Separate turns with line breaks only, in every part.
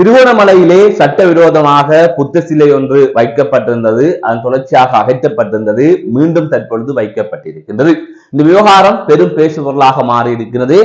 திருவோணமலையிலே சட்டவிரோதமாக புத்த சிலை ஒன்று வைக்கப்பட்டிருந்தது. அதன் தொடர்ச்சியாக அகற்றப்பட்டிருந்தது. மீண்டும் தற்பொழுது வைக்கப்பட்டிருக்கின்றது. இந்த விவகாரம் பெரும் பேசுபொருளாக மாறி இருக்கிறது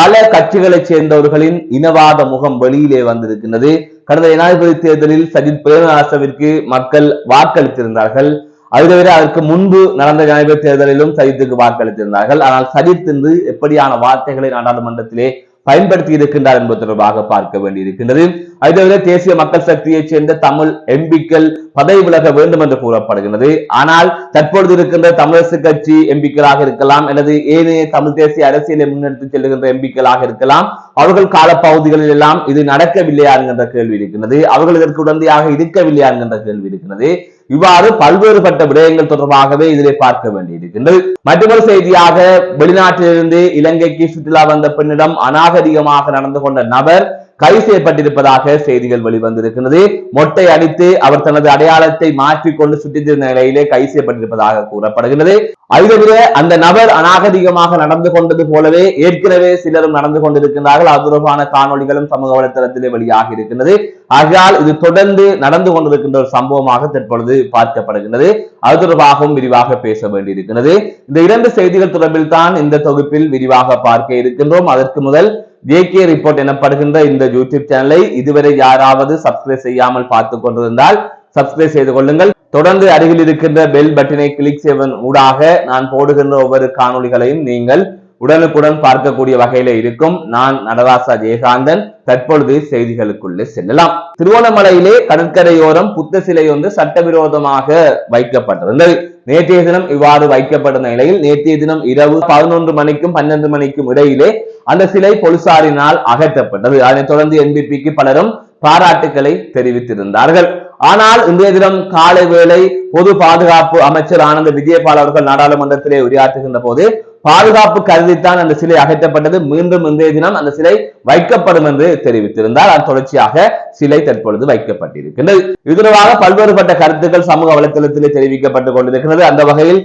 பல கட்சிகளைச் சேர்ந்தவர்களின் இனவாத முகம் வெளியிலே வந்திருக்கின்றது. கடந்த ஜனாதிபதி தேர்தலில் சஜித் பிரேமதாசவிற்கு மக்கள் வாக்களித்திருந்தார்கள். அது தவிர அதற்கு முன்பு நடந்த ஜனாதிபதி தேர்தலிலும் சஜித்துக்கு வாக்களித்திருந்தார்கள். ஆனால் சஜித் என்று எப்படியான வார்த்தைகளை நாடாளுமன்றத்திலே பயன்படுத்தி இருக்கின்றார் என்பது தொடர்பாக பார்க்க வேண்டியிருக்கின்றது. அது தவிர தேசிய மக்கள் சக்தியைச் சேர்ந்த தமிழ் எம்பிக்கள் பதவி விலக வேண்டும் என்று கூறப்படுகிறது ஆனால் தற்பொழுது இருக்கின்ற தமிழரசு கட்சி எம்பிக்களாக இருக்கலாம் அல்லது ஏனைய தமிழ் தேசிய அரசியலை முன்னெடுத்து செல்லுகின்ற எம்பிக்களாக இருக்கலாம். அவர்கள் காலப்பகுதிகளில் எல்லாம் இது நடக்கவில்லையா என்கின்ற கேள்வி இருக்கின்றது. அவர்கள் இதற்கு உடந்தையாக இருக்கவில்லையா என்கின்ற கேள்வி இருக்கின்றது. இவ்வாறு பல்வேறுபட்ட விடயங்கள் தொடர்பாகவே இதிலே பார்க்க வேண்டியிருக்கின்றது. மற்றொரு செய்தியாக வெளிநாட்டிலிருந்து இலங்கைக்கு சுற்றுலா வந்த பெண்ணிடம் அநாகரிகமாக நடந்து கொண்ட நபர் கைது செய்யப்பட்டிருப்பதாக செய்திகள் வெளிவந்திருக்கிறது மொட்டை அடித்து அவர் தனது அடையாளத்தை மாற்றிக்கொண்டு சுற்றித்திருந்த நிலையிலே கைது செய்யப்பட்டிருப்பதாக கூறப்படுகிறது அது அந்த நபர் அநாகரிகமாக நடந்து கொண்டது போலவே ஏற்கனவே சிலரும் நடந்து கொண்டிருக்கின்றார்கள். அது தொடர்பான காணொளிகளும் சமூக வலைத்தளத்திலே வெளியாகி இருக்கின்றது. ஆகையால் இது தொடர்ந்து நடந்து கொண்டிருக்கின்ற ஒரு சம்பவமாக தற்பொழுது பார்க்கப்படுகின்றது. அது தொடர்பாகவும் விரிவாக பேச வேண்டியிருக்கிறது இந்த இரண்டு செய்திகள் தொடர்பில் தான் இந்த தொகுப்பில் விரிவாக பார்க்க இருக்கின்றோம். அதற்கு முதல் ஜேகே ரிப்போர்ட் எனப்படுகின்ற இந்த யூடியூப் சேனலை இதுவரை யாராவது சப்ஸ்கிரைப் செய்யாமல் பார்த்து கொண்டிருந்தால் சப்ஸ்கிரைப் செய்து கொள்ளுங்கள். தொடர்ந்து அருகில் இருக்கின்ற பெல் பட்டனை கிளிக் செய்வதன் ஊடாக நான் போடுகின்ற ஒவ்வொரு காணொளிகளையும் நீங்கள் உடனுக்குடன் பார்க்கக்கூடிய வகையில இருக்கும். நான் நடராசா ஜெயகாந்தன். தற்பொழுது செய்திகளுக்குள்ளே செல்லலாம். திருவோணமலையிலே கடற்கரையோரம் புத்த சிலை ஒன்று சட்டவிரோதமாக வைக்கப்பட்டிருந்தது. நேற்றைய தினம் இவ்வாறு வைக்கப்பட்ட நிலையில் நேற்றைய தினம் இரவு பதினொன்று மணிக்கும் பன்னெண்டு மணிக்கும் இடையிலே அந்த சிலை போலீசாரினால் அகற்றப்பட்டது. அதனைத் தொடர்ந்து என்பிபிக்கு பலரும் பாராட்டுக்களை தெரிவித்திருந்தார்கள். ஆனால் இன்றைய தினம் காலை வேளை பொது பாதுகாப்பு அமைச்சர் ஆனந்த விஜயபால் அவர்கள் நாடாளுமன்றத்திலே உரையாற்றுகின்ற போது பாதுகாப்பு கருதித்தான் அந்த சிலை அகற்றப்பட்டது. மீண்டும் இன்றைய தினம் அந்த சிலை வைக்கப்படும் என்று தெரிவித்திருந்தார். அதன் தொடர்ச்சியாக சிலை தற்பொழுது வைக்கப்பட்டிருக்கின்றது. இது தொடர்பாக பல்வேறுபட்ட கருத்துக்கள் சமூக வலைத்தளத்திலே தெரிவிக்கப்பட்டுக் கொண்டிருக்கிறது அந்த வகையில்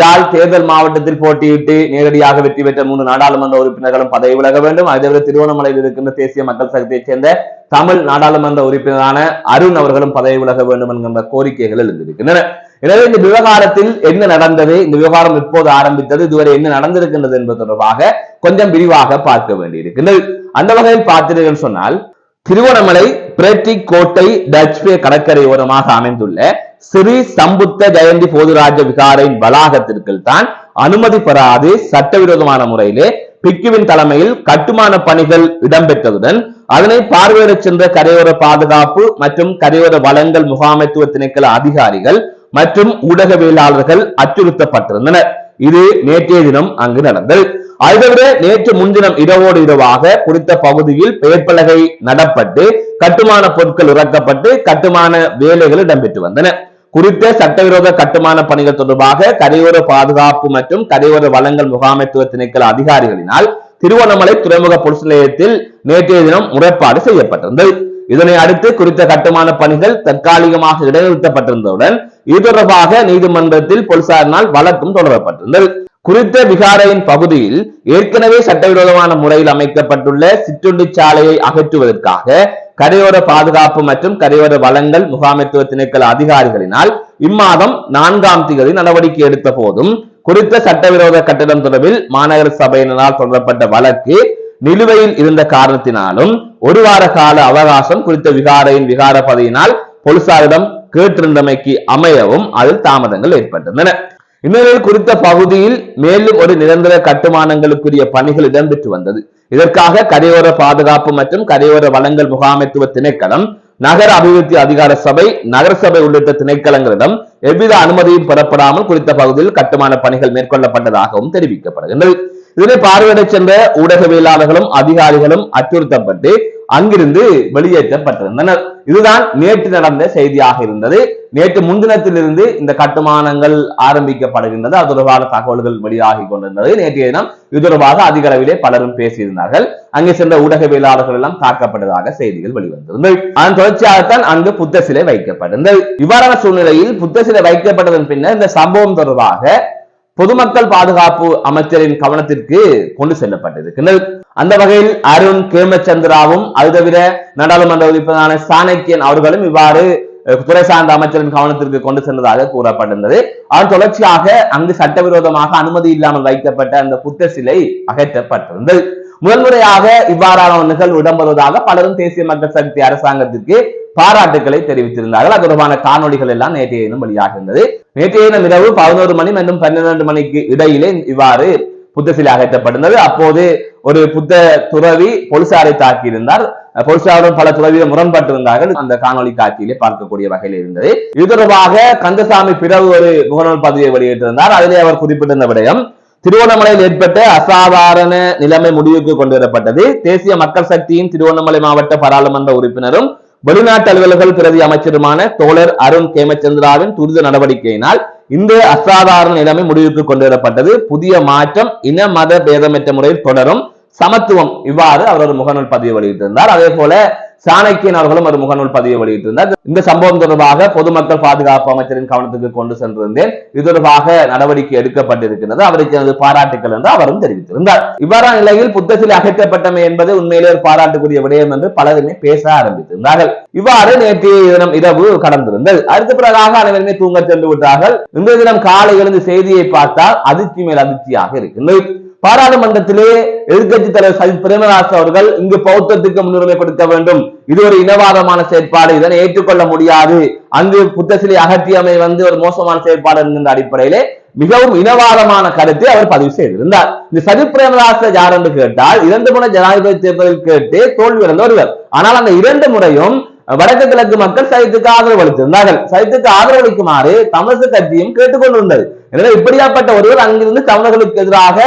ஜால் தேர்தல் மாவட்டத்தில் போட்டியிட்டு நேரடியாக வெற்றி பெற்ற மூன்று நாடாளுமன்ற உறுப்பினர்களும் பதவி விலக வேண்டும். அதேபோல தவிர திருவண்ணாமலையில் இருக்கின்ற தேசிய மக்கள் சக்தியைச் சேர்ந்த தமிழ் நாடாளுமன்ற உறுப்பினரான அருண் அவர்களும் பதவி விலக வேண்டும் என்கின்ற கோரிக்கைகள் எழுந்திருக்கின்றன. எனவே இந்த விவகாரத்தில் என்ன நடந்தது? இந்த விவகாரம் எப்போது ஆரம்பித்தது? இதுவரை என்ன நடந்திருக்கின்றது என்பது தொடர்பாக கொஞ்சம் விரிவாக பார்க்க வேண்டியிருக்கின்றது. அந்த வகையில் பார்த்தீர்கள் சொன்னால் திருவண்ணாமலை பிரட்டி கோட்டை டச்பே கடற்கரை ஓரமாக அமைந்துள்ள ஸ்ரீ சம்புத்த ஜெயந்தி போதுராஜ விகாரின் வளாகத்திற்குள் தான் அனுமதி பெறாது சட்டவிரோதமான முறையிலே பிக்குவின் தலைமையில் கட்டுமான பணிகள் இடம்பெற்றதுடன் அதனை பார்வையிட சென்ற கரையோர பாதுகாப்பு மற்றும் கரையோர வளங்கள் முகாமைத்துவ திணைக்கள அதிகாரிகள் மற்றும் ஊடகவியலாளர்கள் அச்சுறுத்தப்பட்டிருந்தனர். இது நேற்றைய தினம் அங்கு நடந்தது. அதை தவிர நேற்று முன்தினம் இரவோடு இரவாக குறித்த பகுதியில் பெயர்ப்பலகை நடப்பட்டு கட்டுமான பொருட்கள் இறக்கப்பட்டு கட்டுமான வேலைகள் இடம்பெற்று வந்தன. குறித்த சட்டவிரோத கட்டுமான பணிகள் தொடர்பாக கரையோர பாதுகாப்பு மற்றும் கரையோர வளங்கள் முகாமைத்துவ திணைக்கள அதிகாரிகளினால் திருவண்ணாமலை துறைமுக பொலிஸ் நிலையத்தில் நேற்றைய தினம் முறைப்பாடு செய்யப்பட்டிருந்தது. இதனை அடுத்து குறித்த கட்டுமான பணிகள் தற்காலிகமாக இடைநிறுத்தப்பட்டிருந்தவுடன் இது தொடர்பாக நீதிமன்றத்தில் போலீசாரினால் வழக்கும் தொடரப்பட்டிருந்தது. குறித்த விகாரையின் பகுதியில் ஏற்கனவே சட்டவிரோதமான முறையில் அமைக்கப்பட்டுள்ள சிற்றுண்டி சாலையை அகற்றுவதற்காக கரையோர பாதுகாப்பு மற்றும் கரையோர வளங்கள் முகாமைத்துவ திணைக்கள அதிகாரிகளினால் இம்மாதம் நான்காம் தேதி நடவடிக்கை எடுத்த போதும் குறித்த சட்டவிரோத கட்டடம் தொடர்பில் மாநகர சபையினரால் தொடரப்பட்ட வழக்கு நிலுவையில் இருந்த காரணத்தினாலும் ஒரு வார கால அவகாசம் குறித்த விகாரையின் விகார பதவியினால் போலீசாரிடம் கேட்டிருந்தமைக்கு அமையவும் அதில் தாமதங்கள் ஏற்பட்டிருந்தன இந்நிலையில் குறித்த பகுதியில் மேலும் ஒரு நிரந்தர கட்டுமானங்களுக்குரிய பணிகள் இடம்பெற்று வந்தது. இதற்காக கரையோர பாதுகாப்பு மற்றும் கரையோர வளங்கள் முகாமைத்துவ திணைக்களம் நகர அபிவிருத்தி அதிகார சபை நகரசபை உள்ளிட்ட திணைக்களங்களிடம் எவ்வித அனுமதியும் பெறப்படாமல் குறித்த பகுதியில் கட்டுமான பணிகள் மேற்கொள்ளப்பட்டதாகவும் தெரிவிக்கப்படுகின்றது. இதனை பார்வையிட சென்ற ஊடகவியலாளர்களும் அதிகாரிகளும் அச்சுறுத்தப்பட்டு அங்கிருந்து வெளியேற்றப்பட்டிருந்தனர். இதுதான் நேற்று நடந்த செய்தியாக இருந்தது. நேற்று முன்தினத்திலிருந்து இந்த கட்டுமானங்கள் ஆரம்பிக்கப்படுகின்றது. அது தொடர்பான தகவல்கள் வெளியாகி கொண்டிருந்தது. நேற்றைய தினம் இது தொடர்பாக அதிக அளவிலே பலரும் பேசியிருந்தார்கள். அங்கே சென்ற ஊடகவியலாளர்கள் எல்லாம் தாக்கப்பட்டதாக செய்திகள் வெளிவந்திருந்தது. அதன் தொடர்ச்சியாகத்தான் அங்கு புத்த சிலை வைக்கப்பட்டிருந்தது. இவ்வாறான சூழ்நிலையில் புத்த சிலை வைக்கப்பட்டதன் பின்னர் இந்த சம்பவம் தொடர்பாக பொதுமக்கள் பாதுகாப்பு அமைச்சரின் கவனத்திற்கு கொண்டு செல்லப்பட்டிருக்கிறது அந்த வகையில் அருண் கேமச்சந்திராவும் அது தவிர நாடாளுமன்ற உறுப்பினரான சாணக்கியன் அவர்களும் இவ்வாறு துறை சார்ந்த அமைச்சரின் கவனத்திற்கு கொண்டு சென்றதாக கூறப்பட்டிருந்தது. அதன் தொடர்ச்சியாக அங்கு சட்டவிரோதமாக அனுமதி இல்லாமல் வைக்கப்பட்ட அந்த புத்த சிலை அகற்றப்பட்டிருந்தது. முதன்முறையாக இவ்வாறான ஒரு நிகழ்வு இடம்பெறுவதாக பலரும் தேசிய மக்கள் சக்தி அரசாங்கத்திற்கு பாராட்டுக்களை தெரிவித்திருந்தார்கள். அது தொடர்பான காணொளிகள் எல்லாம் நேற்றைய தினம் வெளியாக இருந்தது. நேற்றைய தினம் இரவு பதினோரு மணி மற்றும் பன்னிரண்டு மணிக்கு இடையிலே இவ்வாறு புத்த சிலை அகற்றப்பட்டிருந்தது. அப்போது ஒரு புத்த துறவி போலீசாரை தாக்கியிருந்தார். பொலிசாருடன் பல துறவிகள் முரண்பட்டிருந்தார்கள். அந்த காணொலி காட்சியிலே பார்க்கக்கூடிய வகையில் இருந்தது. இது தொடர்பாக கந்தசாமி பிறகு ஒரு முகநூல் பதிவை வெளியிட்டிருந்தார். அதிலே அவர் குறிப்பிட்டிருந்த விடயம் திருவண்ணாமலையில் ஏற்பட்ட அசாதாரண நிலைமை முடிவுக்கு கொண்டு வரப்பட்டது தேசிய மக்கள் சக்தியின் திருவண்ணாமலை மாவட்ட பாராளுமன்ற உறுப்பினரும் வெளிநாட்டு அலுவலர்கள் பிரதி அமைச்சருமான தோழர் அருண் கேமச்சந்திராவின் துரித நடவடிக்கையினால் இந்த அசாதாரண நிலைமை முடிவுக்கு கொண்டு வரப்பட்டது புதிய மாற்றம் இன மத பேதமற்ற முறையில் தொடரும். சமத்துவம் இவ்வாறு அவர் ஒரு முகநூல் பதிவு வெளியிட்டிருந்தார். அதே போல சாணக்கியன் அவர்களும் ஒரு முகநூல் பதிவு வெளியிட்டிருந்தார். இந்த சம்பவம் தொடர்பாக பொதுமக்கள் பாதுகாப்பு அமைச்சரின் கவனத்துக்கு கொண்டு சென்றிருந்தேன். இது தொடர்பாக நடவடிக்கை எடுக்கப்பட்டிருக்கிறது. அவருக்கு எனது பாராட்டுக்கள் என்று அவரும் தெரிவித்திருந்தார். இவ்வாறான நிலையில் புத்த சிலை அகற்றப்பட்டமை என்பது உண்மையிலே ஒரு பாராட்டுக்குரிய விடயம் என்று பலருமே பேச ஆரம்பித்திருந்தார்கள். இவ்வாறு நேற்று தினம் இரவு கடந்திருந்தது. அடுத்த பிறகாக அனைவருமே தூங்க சென்று விட்டார்கள். இன்றைய தினம் காலை எழுந்து செய்தியை பார்த்தால் அதிர்ச்சி மேல் அதிர்ச்சியாக இருக்கின்றது. பாராளுமன்றத்திலே எதிர்க்கட்சி தலைவர் சஜித் பிரேமதாஸ் அவர்கள் இங்கு பௌத்தத்துக்கு முன்னுரிமை கொடுக்க வேண்டும். இது ஒரு இனவாதமான செயற்பாடு. இதனை ஏற்றுக்கொள்ள முடியாது. அங்கு புத்த சிலை அகற்றியமை வந்து ஒரு மோசமான செயற்பாடு என்கின்ற அடிப்படையிலே மிகவும் இனவாதமான கருத்தை அவர் பதிவு செய்திருந்தார். இந்த சஜித் பிரேமதாச யார் என்று கேட்டால் இரண்டு முறை ஜனாதிபதி தேர்தலில் கேட்டு தோல்வி அடைந்த ஒருவர். ஆனால் அந்த இரண்டு முறையும் வடக்கு கிழக்கு மக்கள் சைத்துக்கு ஆதரவு அளித்திருந்தார்கள். சைத்துக்கு ஆதரவு அளிக்குமாறு தமிழக கட்சியும் கேட்டுக்கொண்டிருந்தது. எனவே இப்படியாப்பட்ட ஒருவர் அங்கிருந்து தமிழர்களுக்கு எதிராக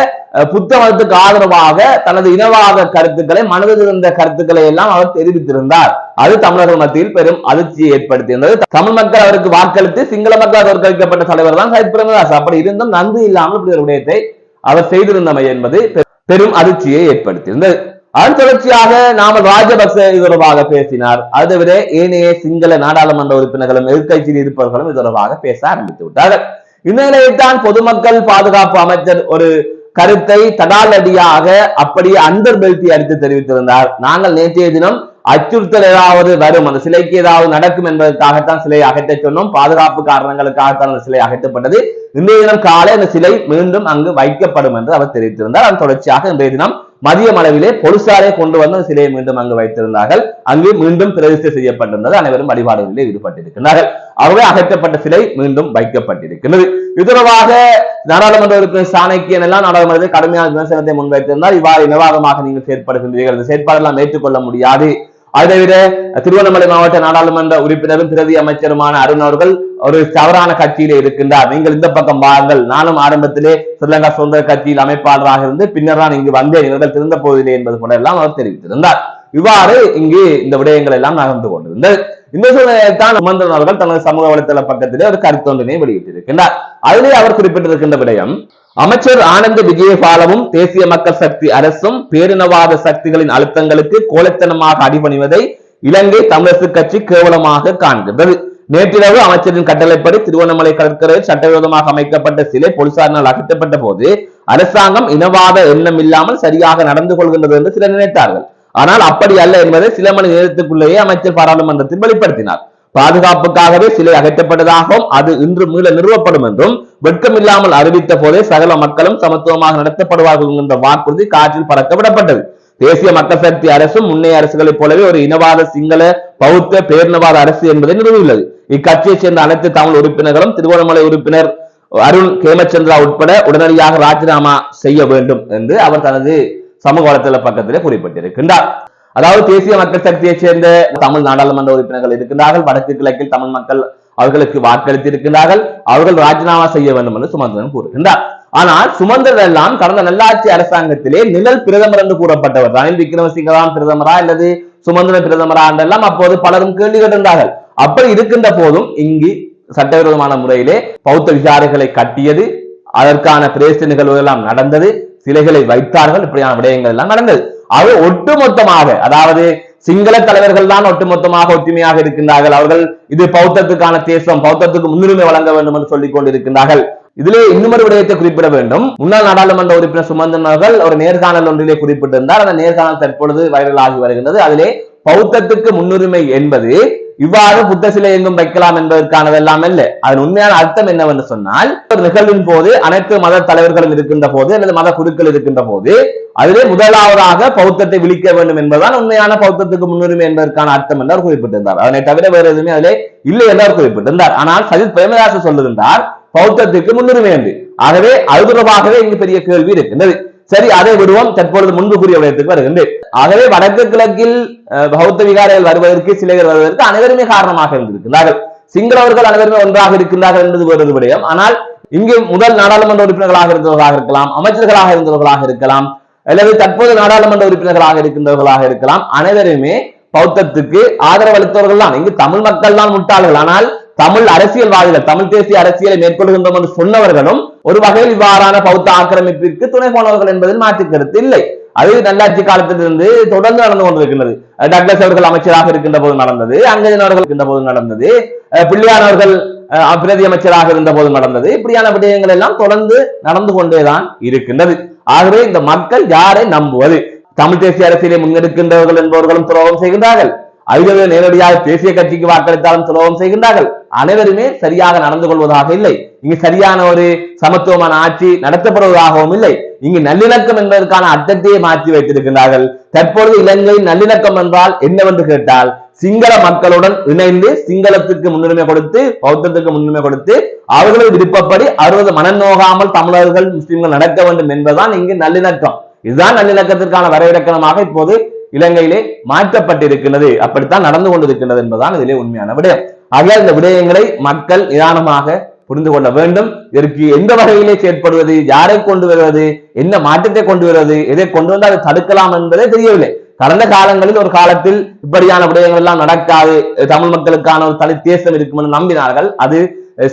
புத்த மதத்துக்கு ஆதரவாக தனது இனவாத கருத்துக்களை மனதில் இருந்த கருத்துக்களை எல்லாம் அவர் தெரிவித்திருந்தார். அது தமிழர்கள் மத்தியில் பெரும் அதிர்ச்சியை ஏற்படுத்தியிருந்தது. தமிழ் மக்கள் அவருக்கு வாக்களித்து சிங்கள மக்கள் தோற்கடிக்கப்பட்ட தலைவர் தான் சைத் பிரேமதாஸ். அப்படி இருந்தும் நன்றி இல்லாமல் இப்படி ஒரு விடயத்தை அவர் செய்திருந்தமை என்பது பெரும் அதிர்ச்சியை ஏற்படுத்தியிருந்தது. அதன் தொடர்ச்சியாக நாம ராஜபக்ச தொடர்பாக பேசினார். அதைவிட ஏனைய சிங்கள நாடாளுமன்ற உறுப்பினர்களும் எதிர்கட்சியில் இருப்பவர்களும் இது தொடர்பாக பேச ஆரம்பித்து விட்டார்கள். இந்நிலையில்தான் பொதுமக்கள் பாதுகாப்பு அமைச்சர் ஒரு கருத்தை தடாலடியாக அப்படியே அந்தர் பெல்தி அடித்து தெரிவித்திருந்தார். நாங்கள் நேற்றைய தினம் அச்சுறுத்தல் ஏதாவது வரும் அந்த சிலைக்கு ஏதாவது நடக்கும் என்பதற்காகத்தான் சிலையை அகற்ற சொன்னோம். பாதுகாப்பு காரணங்களுக்காகத்தான் அந்த சிலை அகற்றப்பட்டது. இன்றைய தினம் காலை அந்த சிலை மீண்டும் அங்கு வைக்கப்படும் என்று அவர் தெரிவித்திருந்தார். அதன் தொடர்ச்சியாக இன்றைய தினம் மதியம் அளவிலே போலீசாரை கொண்டு வந்து சிலையை மீண்டும் அங்கு வைத்திருந்தார்கள். அங்கு மீண்டும் பிரதிஷ்டை செய்யப்பட்டிருந்தது. அனைவரும் வழிபாடுகளில் ஈடுபட்டிருக்கிறார்கள் ஆகவே அகற்றப்பட்ட சிலை மீண்டும் வைக்கப்பட்டிருக்கிறது இதுவாக நாடாளுமன்ற உறுப்பினர் சாணக்கியன் எல்லாம் நாடாளுமன்றத்தில் கடுமையான விமர்சனத்தை முன்வைத்திருந்தார். இவ்வாறு நிர்வாகமாக நீங்கள் செயற்படுகின்றீர்கள். இந்த செயற்பாடெல்லாம் ஏற்றுக்கொள்ள முடியாது. அதைவிட திருவண்ணாமலை மாவட்ட நாடாளுமன்ற உறுப்பினரும் பிரதி அமைச்சருமான அருண் அவர்கள் ஒரு தவறான கட்சியிலே இருக்கின்றார். நீங்கள் இந்த பக்கம் வாருங்கள். நானும் ஆரம்பத்திலே ஸ்ரீலங்கா சுதந்திர கட்சியில் அமைப்பாளராக இருந்து பின்னர் தான் இங்கு வந்தேன். இவர்கள் திருந்த போவதில்லை என்பது போல எல்லாம் அவர் தெரிவித்திருந்தார். இவ்வாறு இங்கு இந்த விடயங்கள் எல்லாம் நகர்ந்து கொண்டிருந்தது இந்த சூழ்நிலையில் தான் சுமந்திரன் அவர்கள் தனது சமூக வலைத்தள பக்கத்திலே ஒரு கருத்தொன்றினை வெளியிட்டிருக்கின்றார். அதிலே அவர் குறிப்பிட்டிருக்கின்ற விடயம் அமைச்சர் ஆனந்த விஜயபாலவும் தேசிய மக்கள் சக்தி அரசும் பேரினவாத சக்திகளின் அழுத்தங்களுக்கு கோலத்தனமாக அடிபணிவதை இலங்கை தமிழரசு கட்சி கேவலமாக காண்கின்றது. நேற்றிரவு அமைச்சரின் கட்டளைப்படி திருவண்ணாமலை கடற்கரையில் சட்டவிரோதமாக அமைக்கப்பட்ட சிலை போலீசாரினால் அகற்றப்பட்ட போது அரசாங்கம் இனவாத எண்ணம் இல்லாமல் சரியாக நடந்து கொள்கின்றது என்று சிலர் நினைத்தார்கள். ஆனால் அப்படி அல்ல என்பதை சில மணி நேரத்துக்குள்ளேயே அமைச்சர் பாராளுமன்றத்தில் வெளிப்படுத்தினார். பாதுகாப்புக்காகவே சிலை அகற்றப்பட்டதாகவும் அது இன்று மீள நிறுவப்படும் என்றும் வெட்கமில்லாமல் அறிவித்த போதே சகல மக்களும் சமத்துவமாக நடத்தப்படுவார்கள் என்ற வாக்குறுதி காற்றில் பறக்க விடப்பட்டது. தேசிய மக்கள் சக்தி அரசும் முன்னைய அரசுகளைப் போலவே ஒரு இனவாத சிங்கள பௌத்த பேரினவாத அரசு என்பதை நிறுவியுள்ளது. இக்கட்சியைச் சேர்ந்த அனைத்து தமிழ் உறுப்பினர்களும் திருவண்ணாமலை உறுப்பினர் அருண் கேமச்சந்திரா உட்பட உடனடியாக ராஜினாமா செய்ய வேண்டும் என்று அவர் தனது சமூக வலைதள பக்கத்திலே குறிப்பிட்டிருக்கின்றார். அதாவது தேசிய மக்கள் சக்தியைச் சேர்ந்த தமிழ் நாடாளுமன்ற உறுப்பினர்கள் இருக்கின்றார்கள். வடக்கு கிழக்கில் தமிழ் மக்கள் அவர்களுக்கு வாக்களித்து இருக்கின்றார்கள் அவர்கள் ராஜினாமா செய்ய வேண்டும் என்று சுமந்திரன் கூறுகின்றார். ஆனால் சுமந்திரன் எல்லாம் கடந்த நல்லாட்சி அரசாங்கத்திலே நிழல் பிரதமர் என்று கூறப்பட்டவர். ரணில் விக்ரமசிங்க தான் பிரதமரா அல்லது சுமந்திரன் பிரதமரா என்றெல்லாம் அப்போது பலரும் கேள்வி கேட்டிருந்தார்கள். அப்படி இருக்கின்ற போதும் இங்கு சட்டவிரோதமான முறையிலே பௌத்த விசாரிகளை கட்டியது அதற்கான பிரேச நிகழ்வுகள் எல்லாம் நடந்தது. சிலைகளை வைத்தார்கள். இப்படியான விடயங்கள் எல்லாம் நடந்தது. அவை ஒட்டுமொத்தமாக அதாவது சிங்கள தலைவர்கள் தான் ஒட்டுமொத்தமாக ஒற்றுமையாக இருக்கின்றார்கள். அவர்கள் இது பௌத்தத்துக்கான தேசம் பௌத்தத்துக்கு முன்னுரிமை வழங்க வேண்டும் என்று சொல்லிக் கொண்டிருக்கின்றார்கள். இதிலே இன்னுமொரு விடயத்தை குறிப்பிட வேண்டும். முன்னாள் நாடாளுமன்ற உறுப்பினர் சுமந்தன் அவர்கள் ஒரு நேர்காணல் ஒன்றிலே குறிப்பிட்டிருந்தார். அந்த நேர்காணல் தற்பொழுது வைரலாகி வருகின்றது. அதிலே பௌத்தத்துக்கு முன்னுரிமை என்பது இவ்வாறு புத்த சிலை எங்கும் வைக்கலாம் என்பதற்கானதெல்லாம் அல்ல. அதன் உண்மையான அர்த்தம் என்னவென்று சொன்னால் ஒரு நிகழ்வின் போது அனைத்து மத தலைவர்களும் இருக்கின்ற போது அல்லது மத குருக்கள் இருக்கின்ற போது அதிலே முதலாவதாக பௌத்தத்தை விழிக்க வேண்டும் என்பதுதான் உண்மையான பௌத்தத்துக்கு முன்னுரிமை என்பதற்கான அர்த்தம் என்று அவர் குறிப்பிட்டிருந்தார். அதனை தவிர வேறு எதுவுமே அதிலே இல்லை என்று அவர் குறிப்பிட்டிருந்தார். ஆனால் சஜித் பிரேமதாச சொல்லுகின்றார் பௌத்தத்துக்கு முன்னுரிமை என்று ஆகவே அது தொடர்பாகவே இங்கு பெரிய கேள்வி இருக்கின்றது. சரி அதை விடுவோம். தற்பொழுது முன்பு கூறிய விடயத்துக்கு வருகின்றேன். ஆகவே வடக்கு கிழக்கில் பௌத்த விகாரைகள் வருவதற்கு சிலைகள் வருவதற்கு அனைவருமே காரணமாக இருந்திருக்கிறார்கள் சிங்களவர்கள் அனைவருமே ஒன்றாக இருக்கின்றார்கள் என்பது வேறொரு விடயம். ஆனால் இங்கு முதல் நாடாளுமன்ற உறுப்பினர்களாக இருந்தவர்களாக இருக்கலாம் அமைச்சர்களாக இருந்தவர்களாக இருக்கலாம் அல்லது தற்போது நாடாளுமன்ற உறுப்பினர்களாக இருக்கின்றவர்களாக இருக்கலாம். அனைவருமே பௌத்தத்துக்கு ஆதரவு அளித்தவர்கள் தான் இங்கு தமிழ் மக்கள் தான் முட்டாள்கள். ஆனால் தமிழ் அரசியல்வாதிகள் தமிழ் தேசிய அரசியலை மேற்கொள்கின்றோம் என்று சொன்னவர்களும் ஒரு வகையில் இவ்வாறான பௌத்த ஆக்கிரமிப்பிற்கு துணை போனவர்கள் என்பதில் மாற்று கருத்து இல்லை. அது நல்லாட்சி காலத்திலிருந்து தொடர்ந்து நடந்து கொண்டிருக்கின்றது. டக்ளஸ் அவர்கள் அமைச்சராக இருக்கின்ற போது நடந்தது அங்கஜன் அவர்கள் இருக்கின்ற போது நடந்தது அஹ் பிள்ளையான் அவர்கள் பிரதி அமைச்சராக இருந்த போது நடந்தது. இப்படியான விடயங்கள் எல்லாம் தொடர்ந்து நடந்து கொண்டேதான் இருக்கின்றது. ஆகவே இந்த மக்கள் யாரை நம்புவது? தமிழ் தேசிய அரசியலை முன்னெடுக்கின்றவர்கள் என்பவர்களும் துரோகம் செய்கின்றார்கள். ஐதவே நேரடியாக தேசிய கட்சிக்கு வாக்களித்தாலும் சுலபம் செய்கின்றார்கள். அனைவருமே சரியாக நடந்து கொள்வதாக இல்லை. இங்கு சரியான ஒரு சமத்துவமான ஆட்சி நடத்தப்படுவதாகவும் இல்லை. இங்கு நல்லிணக்கம் என்பதற்கான அர்த்தத்தையே மாற்றி வைத்திருக்கின்றார்கள். தற்பொழுது இலங்கையின் நல்லிணக்கம் என்றால் என்னவென்று கேட்டால் சிங்கள மக்களுடன் இணைந்து சிங்களத்துக்கு முன்னுரிமை கொடுத்து பௌத்தத்துக்கு முன்னுரிமை கொடுத்து அவர்களது விருப்பப்படி அவர்களது மனம் நோகாமல் தமிழர்கள் முஸ்லிம்கள் நடக்க வேண்டும் என்பதுதான் இங்கு நல்லிணக்கம். இதுதான் நல்லிணக்கத்திற்கான வரைவிலக்கணமாக இப்போது இலங்கையிலே மாற்றப்பட்டிருக்கிறது. அப்படித்தான் நடந்து கொண்டிருக்கிறது என்பதுதான் இதிலே உண்மையான விடயம். ஆகையால் இந்த விடயங்களை மக்கள் நிதானமாக புரிந்து கொள்ள வேண்டும். இதற்கு எந்த வகையிலே செயற்படுவது யாரை கொண்டு வருவது என்ன மாற்றத்தை கொண்டு வருவது எதை கொண்டு வந்து அதை தடுக்கலாம் என்பதே தெரியவில்லை. கடந்த காலங்களில் ஒரு காலத்தில் இப்படியான விடயங்கள் எல்லாம் நடக்காது. தமிழ் மக்களுக்கான ஒரு தனி தேசம் இருக்கும் என்று நம்பினார்கள். அது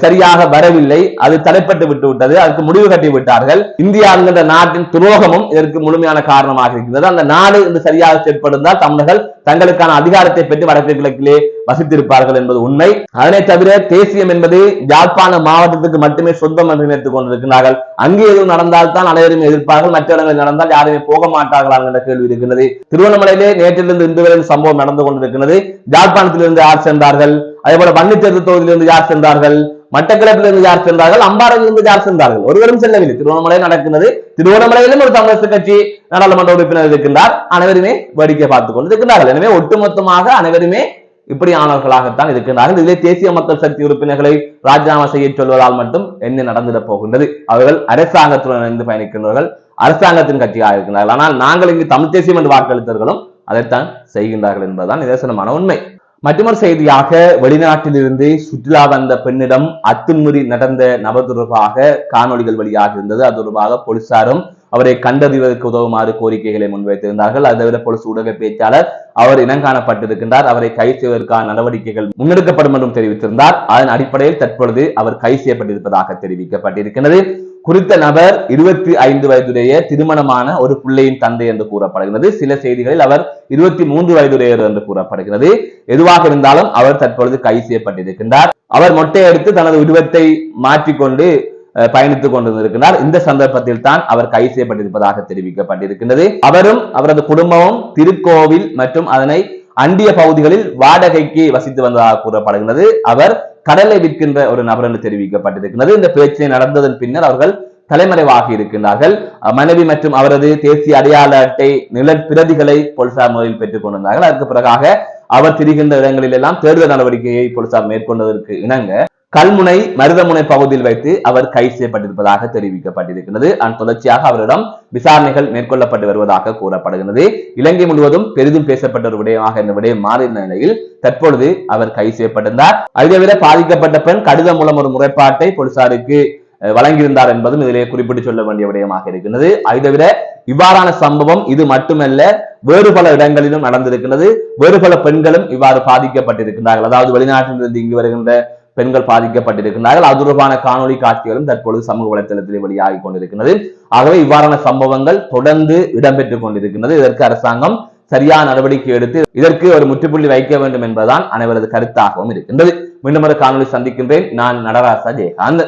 சரியாக வரவில்லை. அது தடைப்பட்டு விட்டு விட்டது அதுக்கு முடிவு கட்டி விட்டார்கள். இந்தியா என்கின்ற நாட்டின் துரோகமும் இதற்கு முழுமையான காரணமாக இருக்கிறது அந்த நாடு இன்று சரியாக செயற்படுந்தால் தமிழர்கள் தங்களுக்கான அதிகாரத்தை பெற்று வடக்கு கிழக்கிலே வசித்திருப்பார்கள் என்பது உண்மை. அதனை தவிர தேசியம் என்பது யாழ்ப்பாண மாவட்டத்துக்கு மட்டுமே சொந்தம் என்று நினைத்துக் கொண்டிருக்கிறார்கள். அங்கே எதுவும் நடந்தால் தான் அனைவரும் எதிர்ப்பார்கள். மற்ற இடங்களில் நடந்தால் யாருமே போக மாட்டார்களா என்ற கேள்வி இருக்கிறது திருவண்ணாமலையிலே நேற்றிலிருந்து இன்று வரை சம்பவம் நடந்து கொண்டிருக்கிறது யாழ்ப்பாணத்திலிருந்து யார் சென்றார்கள்? அதே போல வன்னித்தேர்தல் தொகுதியிலிருந்து யார் சென்றார்கள்? மட்டக்களப்பிலிருந்து யார் சென்றார்கள்? அம்பாறையிலிருந்து யார் சென்றார்கள்? ஒருவரும் செல்லவில்லை. திருவண்ணாமலை நடக்கிறது திருவண்ணாமலையிலும் ஒரு தமிழரசு கட்சி நாடாளுமன்ற உறுப்பினர் இருக்கின்றார். அனைவருமே வேடிக்கை பார்த்துக் கொண்டு இருக்கின்றார்கள். எனவே ஒட்டுமொத்தமாக அனைவருமே இப்படியானவர்களாகத்தான் இருக்கின்றார்கள். இதிலே தேசிய மக்கள் சக்தி உறுப்பினர்களை ராஜினாமா செய்ய சொல்வதால் மட்டும் என்ன நடந்துட போகின்றது. அவர்கள் அரசாங்கத்துடன் இணைந்து பயணிக்கின்றவர்கள் அரசாங்கத்தின் கட்சியாக இருக்கின்றார்கள். ஆனால் நாங்கள் இங்கு தமிழ் தேசியம் என்று வாக்களித்தவர்களும் அதைத்தான் செய்கின்றார்கள் என்பதுதான் நிதர்சனமான உண்மை. மற்றொரு செய்தியாக வெளிநாட்டிலிருந்து சுற்றுலா வந்த பெண்ணிடம் அத்துமுறி நடந்த நபர் தொடர்பாக காணொளிகள் வெளியாக இருந்தது. அது தொடர்பாக போலீசாரும் அவரை கண்டறிவதற்கு உதவுமாறு கோரிக்கைகளை முன்வைத்திருந்தார்கள். அதை விட போலீஸ் ஊடக பேச்சாளர் அவர் இனங்காணப்பட்டிருக்கின்றார் அவரை கைது செய்வதற்கான நடவடிக்கைகள் முன்னெடுக்கப்படும் என்றும் தெரிவித்திருந்தார். அதன் அடிப்படையில் தற்பொழுது அவர் கைது செய்யப்பட்டிருப்பதாக தெரிவிக்கப்பட்டிருக்கிறது குறித்த நபர் இருபத்தி ஐந்து வயதுடைய திருமணமான ஒரு பிள்ளையின் தந்தை என்று கூறப்படுகிறது. சில செய்திகளில் அவர் இருபத்தி மூன்று வயதுடையவர் என்று கூறப்படுகிறது. எதுவாக இருந்தாலும் அவர் தற்பொழுது கைது செய்யப்பட்டிருக்கின்றார். அவர் மொட்டையடித்து தனது உருவத்தை மாற்றிக்கொண்டு அஹ், பயணித்துக் கொண்டிருக்கிறார் இந்த சந்தர்ப்பத்தில் தான் அவர் கைது செய்யப்பட்டிருப்பதாக தெரிவிக்கப்பட்டிருக்கின்றது. அவரும் அவரது குடும்பமும் திருக்கோவில் மற்றும் அதனை அண்டிய பகுதிகளில் வாடகைக்கு வசித்து வந்ததாக கூறப்படுகிறது. அவர் கடலை விற்கின்ற ஒரு நபர் என்று தெரிவிக்கப்பட்டிருக்கிறது. இந்த பேச்சு நடந்ததன் பின்னர் அவர்கள் தலைமறைவாக இருக்கின்றார்கள். மனைவி மற்றும் அவரது தேசிய அடையாள அட்டை நில பிரதிகளை போலீசார் முதலில் பெற்றுக் கொண்டிருந்தார்கள். அதற்கு பிறகாக அவர் திரிகின்ற இடங்களில் எல்லாம் தேர்தல் நடவடிக்கையை போலீசார் மேற்கொண்டதற்கு இணங்க கல்முனை மருதமுனை பகுதியில் வைத்து அவர் கைது செய்யப்பட்டிருப்பதாக தெரிவிக்கப்பட்டிருக்கிறது அதன் தொடர்ச்சியாக அவரிடம் விசாரணைகள் மேற்கொள்ளப்பட்டு வருவதாக கூறப்படுகிறது இலங்கை முழுவதும் பெரிதும் பேசப்பட்ட ஒரு விடயமாக இந்த விடயம் மாறின நிலையில் தற்பொழுது அவர் கைது செய்யப்பட்டிருந்தார். அதை விட பாதிக்கப்பட்ட பெண் கடிதம் மூலம் ஒரு முறைப்பாட்டை போலீசாருக்கு வழங்கியிருந்தார் என்பதும் இதிலே குறிப்பிட்டு சொல்ல வேண்டிய விடயமாக இருக்கின்றது. அதை தவிர இவ்வாறான சம்பவம் இது மட்டுமல்ல வேறு பல இடங்களிலும் நடந்திருக்கிறது வேறு பல பெண்களும் இவ்வாறு பாதிக்கப்பட்டிருக்கிறார்கள் அதாவது வெளிநாட்டிலிருந்து இங்கு வருகின்ற பெண்கள் பாதிக்கப்பட்டிருக்கிறார்கள் அது தொடர்பான காணொளி காட்சிகளும் தற்பொழுது சமூக வலைத்தளத்தில் வெளியாகி கொண்டிருக்கிறது ஆகவே இவ்வாறான சம்பவங்கள் தொடர்ந்து இடம்பெற்றுக் கொண்டிருக்கின்றது. இதற்கு அரசாங்கம் சரியான நடவடிக்கை எடுத்து இதற்கு ஒரு முற்றுப்புள்ளி வைக்க வேண்டும் என்பதுதான் அனைவரது கருத்தாகவும் இருக்கின்றது. மீண்டும் ஒரு காணொலி சந்திக்கின்றேன். நான் நடராசா ஜெயகாந்த்.